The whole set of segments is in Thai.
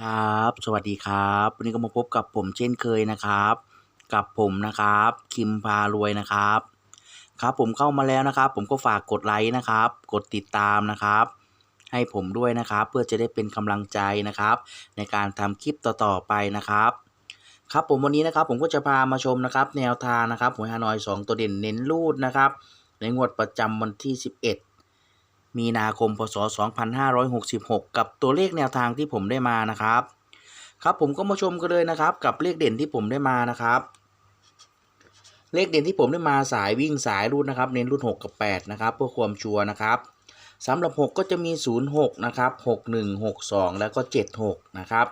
ครับ สวัสดีครับ วันนี้ก็มาพบกับผมเช่นเคยนะครับ กับผมนะครับ คิมพารวยนะครับ ครับผมเข้ามาแล้วนะครับ ผมก็ฝากกดไลค์นะครับ กดติดตามนะครับ ให้ผมด้วยนะครับ เพื่อจะได้เป็นกำลังใจนะครับ ในการทำคลิปต่อๆไปนะครับ ครับผมวันนี้นะครับ ผมก็จะพามาชมนะครับ แนวทางนะครับหวยฮานอย 2 ตัวเด่นเน้นรูดนะครับ ในงวดประจำวันที่ 11 มีนาคมพศ 2566 กับตัวเลขแนวทางที่ผมได้มานะครับ ครับผมก็มาชมกันเลยนะครับ กับเลขเด่นที่ผมได้มานะครับ เลขเด่นที่ผมได้มาสายวิ่งสายรูดนนะครับ เน้นรูด6กับ 8 นะครับ เพื่อความชัวร์นะครับสำหรับ 6 ก็จะมี 06 นะครับ 61 62 แล้วก็ 76 นะครับ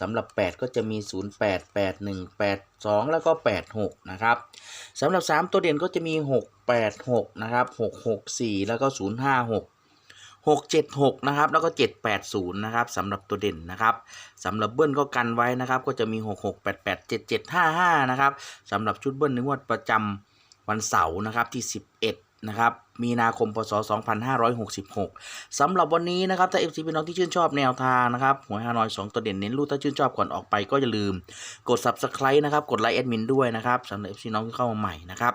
สำหรับ 8 ก็จะมี 08 81 82 แล้วก็ 86 นะครับสำหรับ 3 ตัวเด่นก็จะมี 686 นะครับ 664 แล้วก็ 056 676 นะครับ แล้วก็ 780 นะครับสำหรับตัวเด่นนะครับสำหรับเบิ้ลก็กันไว้นะครับ ก็จะมี 6688 7755 นะครับสำหรับชุดเบิ้ลในงวดประจำวันเสาร์นะครับที่ 11 นะครับ มีนาคม พศ 2566 สำหรับวันนี้นะครับ ถ้า FC พี่น้องที่ชื่นชอบแนวทางนะครับหวยฮานอย 2 ตัวเด่นเน้นรูดถ้าชื่นชอบก่อนออกไปก็อย่าลืม กด Subscribe นะครับ กดไลค์แอดมินด้วยนะครับสำหรับ FC น้องที่เข้ามาใหม่นะครับ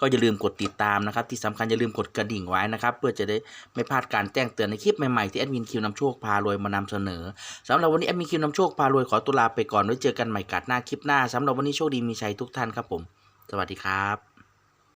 ก็อย่าลืมกดติดตามนะครับ ที่สำคัญอย่าลืมกดกระดิ่งไว้นะครับ เพื่อจะได้ไม่พลาดการแจ้งเตือนในคลิปใหม่ๆที่แอดมินคิวนำโชคพารวยมานำเสนอสำหรับวันนี้แอดมินคิวนำโชคพารวยขอตุลาไปก่อนไว้เจอกันใหม่กัดหน้าคลิปหน้าสำหรับวันนี้โชคดีมีชัยทุกท่านครับผม สวัสดีครับ